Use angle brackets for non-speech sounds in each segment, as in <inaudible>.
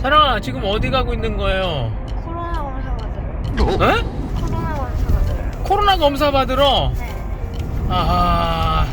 사랑아 지금 어디 가고 있는 거예요? 코로나 검사 받으러. 에? 코로나 검사 받으러. 코로나 검사 받으러? 네. 아하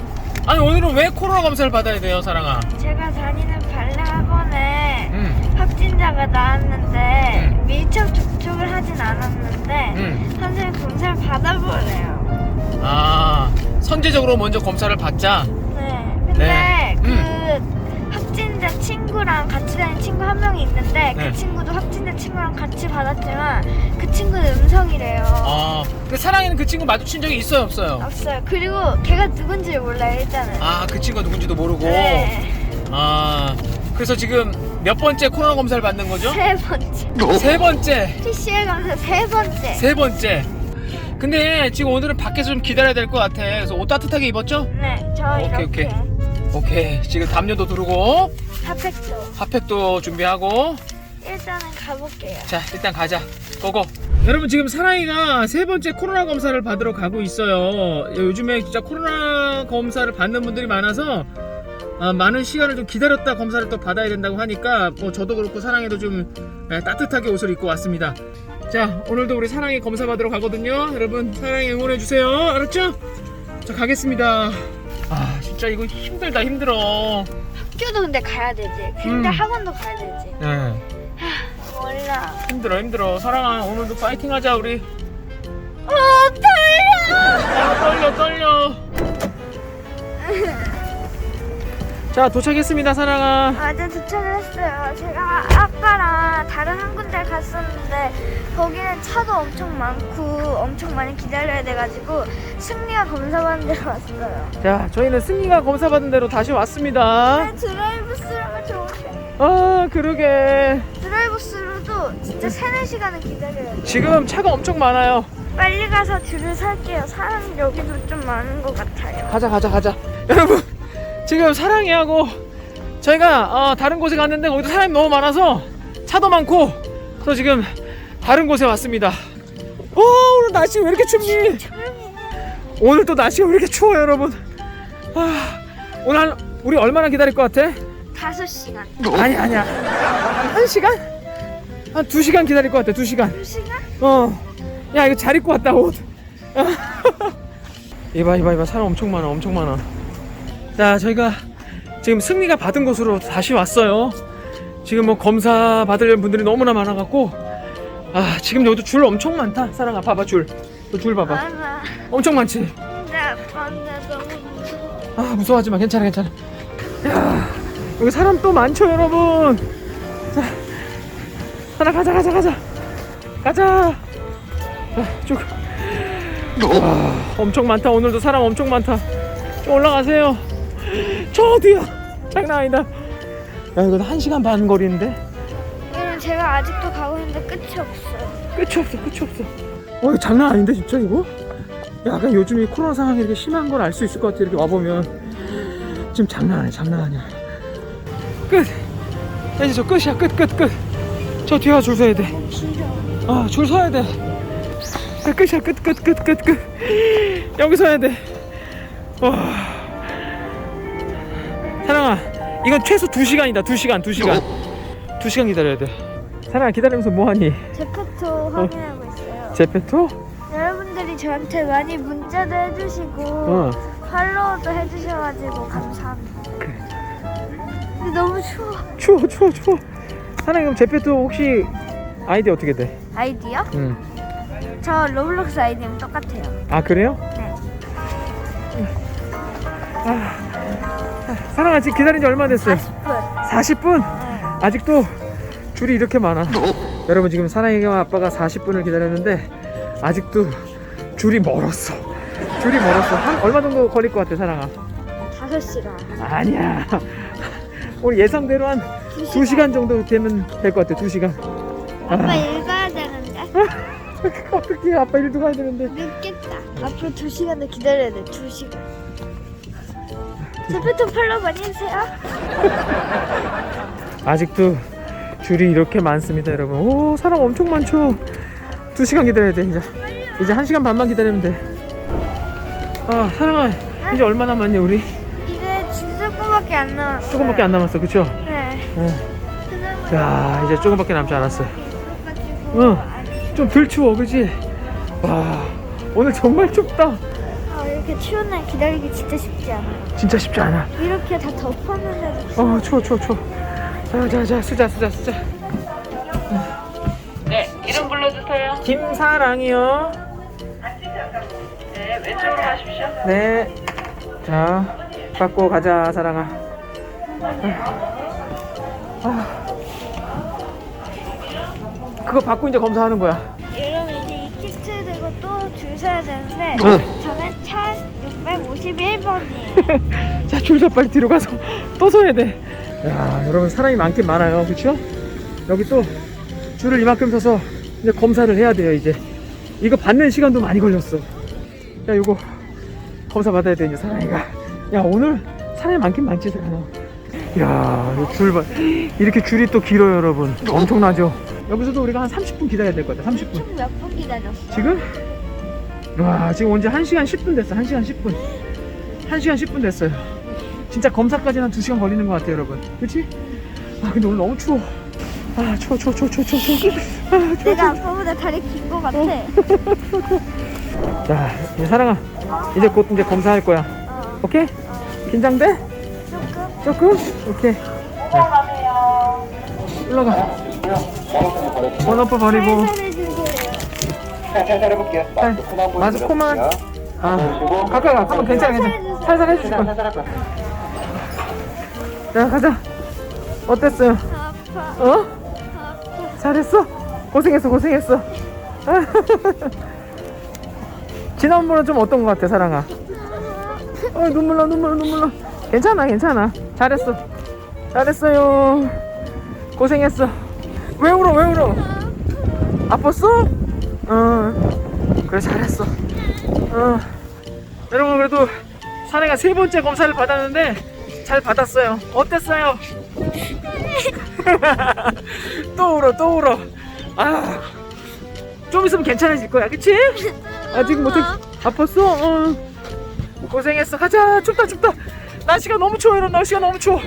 아니 오늘은 왜 코로나 검사를 받아야 돼요 사랑아? 제가 다니는 발레 학원에 응 확진자가 나왔는데 응. 밀접 접촉을 하진 않았는데 응. 선생님 검사를 받아보래요. 아 선제적으로 먼저 검사를 받자 네. 근데 네. 그 확진자 친구랑 같이 다니는 친구 한 명이 있는데 네. 그 친구도 확진자 친구랑 같이 받았지만 그 친구는 음성이래요. 아, 그 사랑이는 그 친구 마주친 적이 있어요, 없어요? 없어요. 그리고 걔가 누군지 몰라요 일단은. 아, 그 친구가 누군지도 모르고. 네. 아, 그래서 지금 몇 번째 코로나 검사를 받는 거죠? 세 번째. 세 번째, PCR 검사 세 번째. 세 번째. 근데 지금 오늘은 밖에서 좀 기다려야 될 것 같아. 그래서 옷 따뜻하게 입었죠? 네, 저 오케이, 이렇게 오케이. 오케이. 지금 담요도 두르고, 핫팩도 핫팩도 준비하고. 일단은 가볼게요. 자, 일단 가자. 고고. 여러분 지금 사랑이가 세 번째 코로나 검사를 받으러 가고 있어요. 요즘에 진짜 코로나 검사를 받는 분들이 많아서 아, 많은 시간을 좀 기다렸다 검사를 또 받아야 된다고 하니까 뭐 저도 그렇고 사랑이도 좀 예, 따뜻하게 옷을 입고 왔습니다. 자, 오늘도 우리 사랑이 검사 받으러 가거든요. 여러분 사랑이 응원해 주세요. 알았죠? 자, 가겠습니다. 아, 진짜 이거 힘들다 힘들어. 학교도 근데 가야 되지. 근데 음. 학원도 가야 되지. 예. 몰라. 힘들어 힘들어. 사랑아 오늘도 파이팅 하자 우리. 어, 떨려! 아, 떨려 떨려 <laughs> 자 도착했습니다 사랑아 어제 도착을 했어요. 제가 아까랑 다른 한 군데 갔었는데 거기는 차도 엄청 많고 엄청 많이 기다려야 돼가지고 승리가 검사받는 데로 왔어요. 자 저희는 승리가 검사받은 대로 다시 왔습니다 네, 드라이브 스루가 좋으세요. 아 그러게 드라이브 스루도 진짜 3, 4시간은 기다려야 돼. 지금 차가 엄청 많아요 빨리 가서 줄을 설게요. 사람 여기도 좀 많은 것 같아요. 가자 가자 가자 여러분 지금 사랑이 하고 저희가 어, 다른 곳에 갔는데 거기도 사람이 너무 많아서 차도 많고 그래서 지금 다른 곳에 왔습니다 오 오늘 날씨 왜 이렇게 춥니. 오늘 또 날씨가 왜 이렇게 추워요 여러분 아, 오늘 한, 우리 얼마나 기다릴 것 같아? 5시간. 아니 아니야 한, 한 시간? 한 두 시간 기다릴 것 같아 두 시간 2시간? 어 야 이거 잘 입고 왔다 옷 <laughs> 이봐 이봐 이봐 사람 엄청 많아 엄청 많아 자 저희가 지금 승리가 받은 곳으로 다시 왔어요. 지금 뭐 검사 받으려는 분들이 너무나 많아갖고 아 지금 여기도 줄 엄청 많다. 사랑아 봐봐 줄줄 봐봐. 엄청 많지? 근데 아빠 나 너무 무서워. 아 무서워하지 마. 괜찮아 괜찮아. 야 여기 사람 또 많죠 여러분? 자 하나 가자 가자 가자. 가자. 자 쭉. 와, 엄청 많다. 오늘도 사람 엄청 많다. 좀 올라가세요 <laughs> 저 어디야? 장난 아니다. 야 이거 한 시간 반 거리인데? 여러분 제가 아직도 가고 있는데 끝이 없어요. 끝이 없어 끝이 없어. 어 이거 장난 아닌데 진짜 이거? 약간 요즘 이 코로나 상황이 이렇게 심한 걸 알 수 있을 것 같아 이렇게 와보면. 지금 장난 아니야 장난 아니야. 끝. 이제 저 끝이야 끝 끝끝저 뒤에 줄 서야. 돼아줄 서야 돼. 끝, 끝이야 끝 끝 끝 끝끝. 여기 서야 돼와 이건 최소 2시간이다 2시간 2시간 2시간 기다려야 돼 사랑아 기다리면서 뭐하니 제페토 확인하고 있어요. 제페토? 여러분들이 저한테 많이 문자도 해주시고 어. 팔로우도 해주셔가지고 감사합니다. 근데 너무 추워. 추워 추워 추워 사랑이 그럼 제페토 혹시 아이디 어떻게 돼? 아이디요? 응. 저 로블록스 아이디랑 똑같아요. 아 그래요? 네. 사랑아 지금 기다린 지 얼마 됐어요? 40분. 40분? 네. 아직도 줄이 이렇게 많아 여러분 지금 사랑이가 아빠가 40분을 기다렸는데 아직도 줄이 멀었어 줄이 멀었어 한 얼마 정도 걸릴 것 같아 사랑아? 5시간. 아니야 <laughs> 우리 예상대로 한 2시간 정도 되면 될 것 같아 2시간 아빠 아, 일 가야 되는데. <laughs> 어떻게 아빠 일도 가야 되는데 늦겠다. 앞으로 2시간 더 기다려야 돼. 2시간. 제페토 팔로우 많이 해주세요. 아직도 줄이 이렇게 많습니다 여러분 오 사람 엄청 많죠 두 시간 기다려야 돼 이제 이제 한 시간 반만 기다리면 돼 아 사랑아 이제 얼마 남았니 우리? 이제 진짜 조금밖에 안 남았어요. 조금밖에 안 남았어 그쵸? 네. 응. 그나마 야 이제 조금밖에 남지 않았어 이것가지고 응. 좀 덜 추워 그지? 와 오늘 정말 춥다 아, 이렇게 추운 날 기다리기 진짜 쉽지 않아요. 진짜 쉽지 않아 이렇게 다 덮었는데도 어 추워 추워 추워 자자자 쓰자 쓰자 쓰자 네, 이름 불러주세요. 김사랑이요 네, 왼쪽으로 가십시오. 네 자 받고 가자 사랑아 아. 그거 받고 이제 검사하는 거야 여러분 이제 이 키트 들고 또 줄 서야 되는데 응. 저는 차 651번이에요. <laughs> 자 줄서 빨리 뒤로 가서 또 서야 돼. 야 여러분 사람이 많긴 많아요, 그렇죠? 여기 또 줄을 이만큼 서서 이제 검사를 해야 돼요 이제. 이거 받는 시간도 많이 걸렸어. 야 이거 검사 받아야 돼 이제 사람이가. 야 오늘 사람이 많긴 많지 사람. 야줄 봐. 이렇게 줄이 또 길어요 여러분. 엄청나죠? 여기서도 우리가 한 30분 기다려야 될 것 같아. 30분. 총몇분 기다렸어? 지금? 와 지금 언제 1시간 10분 됐어. 1시간 10분. 1시간 10분 됐어요. 진짜 검사까지는 한 2시간 걸리는 것 같아요 여러분. 그치? 아 근데 오늘 너무 추워. 아 추워 추워 추워 추워 추워 추워. 아 추워 내가 아까보다 다리 긴거 같아. 자 이제 사랑아. 이제 곧 이제 검사할 거야. 어, 오케이? 긴장돼? 조금. 조금? 오케이. 자, 올라가. 번호표 버리고 살살 해볼게요. 코만 아, 마스크 코만. 보여주세요. 아 가까이 가 한번 괜찮아 괜찮아 살살 해줄 거야 살살 할 거야. 자 가자 어땠어요? 아파. 어? 아파. 잘했어? 고생했어 고생했어 <laughs> 지난번은 좀 어떤 것 같아 사랑아? 어 눈물 나 눈물 나 눈물 나 괜찮아 괜찮아 잘했어 잘했어요 고생했어 왜 울어 왜 울어 아팠어? 어 그래 잘했어 어 여러분 그래도 사내가 세 번째 검사를 받았는데 잘 받았어요 어땠어요? <laughs> 또 울어 또 울어 아 좀 있으면 괜찮아질 거야 그치? 아직 못해 아팠어? 어. 고생했어 가자 춥다 춥다 날씨가 너무 추워 이런 날씨가 너무 추워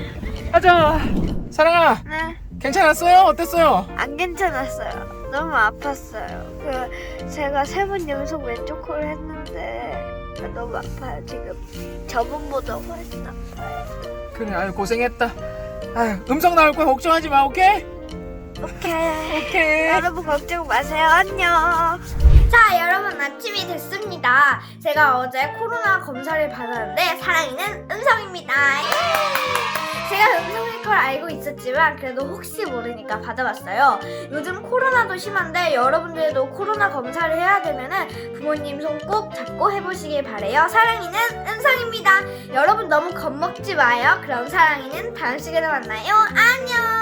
가자 사랑아 네. 괜찮았어요? 어땠어요? 안 괜찮았어요. 너무 아팠어요. 그 제가 세 번 연속 왼쪽 코를 했는데 너무 아파요. 지금 저번보다 훨씬 아파요. 그래 아유 고생했다 아유 음성 나올 거야 걱정하지 마 오케이? 오케이. 오케이 여러분 걱정 마세요. 안녕. 자, 여러분 아침이 됐습니다. 제가 어제 코로나 검사를 받았는데 사랑이는 음성입니다. 예! 제가 음성일 걸 알고 있었지만 그래도 혹시 모르니까 받아봤어요. 요즘 코로나도 심한데 여러분들도 코로나 검사를 해야 되면은 부모님 손 꼭 잡고 해보시길 바래요. 사랑이는 음성입니다. 여러분 너무 겁먹지 마요. 그럼 사랑이는 다음 시간에 만나요. 안녕.